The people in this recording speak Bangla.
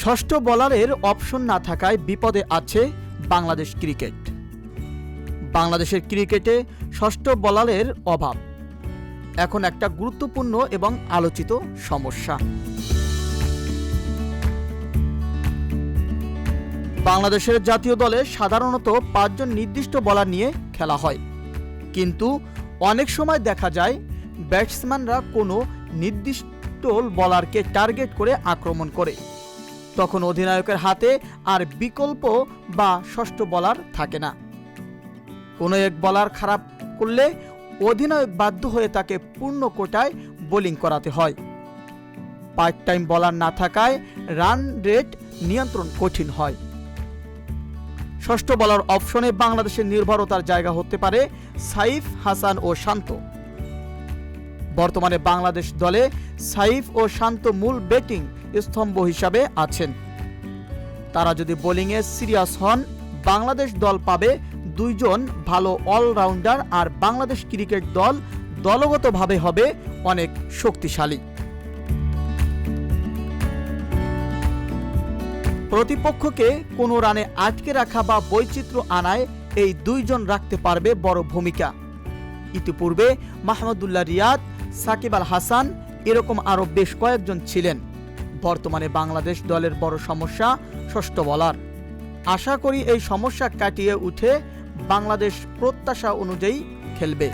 ষষ্ঠ বলারের অপশন না থাকায় বিপদে আছে বাংলাদেশ ক্রিকেট বাংলাদেশের ক্রিকেটে ষষ্ঠ বলারের অভাব। এখন একটা গুরুত্বপূর্ণ এবং আলোচিত সমস্যা। বাংলাদেশের জাতীয় দলে সাধারণত পাঁচজন নির্দিষ্ট বলার নিয়ে খেলা হয়। কিন্তু অনেক সময় দেখা যায় ব্যাটসম্যানরা কোনো নির্দিষ্ট বলারকে টার্গেট করে আক্রমণ করে। তখন অধিনায়কের হাতে আর বিকল্প বা ষষ্ঠ বলার থাকে না। কোনো এক বলার খারাপ করলে অধিনায়ক বাধ্য হয়ে তাকে পূর্ণ কোটায় বোলিং করাতে হয়। পার্ট টাইম বলার না থাকায় রান রেট নিয়ন্ত্রণ কঠিন হয়। ষষ্ঠ বলার অপশনে বাংলাদেশের নির্ভরতার জায়গা হতে পারে সাইফ, হাসান ও শান্ত। বর্তমানে বাংলাদেশ দলে সাইফ ও শান্ত মূল ব্যাটিং স্তম্ভ হিসাবে আছেন। তারা যদি বোলিংয়ে সিরিয়াস হন, বাংলাদেশ দল পাবে দুইজন ভালো অলরাউন্ডার আর বাংলাদেশ ক্রিকেট দল দলগতভাবে হবে অনেক শক্তিশালী। প্রতিপক্ষকে কোনো রানে আটকে রাখা বা বৈচিত্র্য আনায় এই দুইজন রাখতে পারবে বড় ভূমিকা। ইতিপূর্বে মাহমুদুল্লাহ রিয়াদ, সাকিব আল হাসান এরকম আরও বেশ কয়েকজন ছিলেন। বর্তমানে বাংলাদেশ দলের বড় সমস্যা ষষ্ঠ বলার। আশা করি এই সমস্যা কাটিয়ে উঠে বাংলাদেশ প্রত্যাশা অনুযায়ী খেলবে।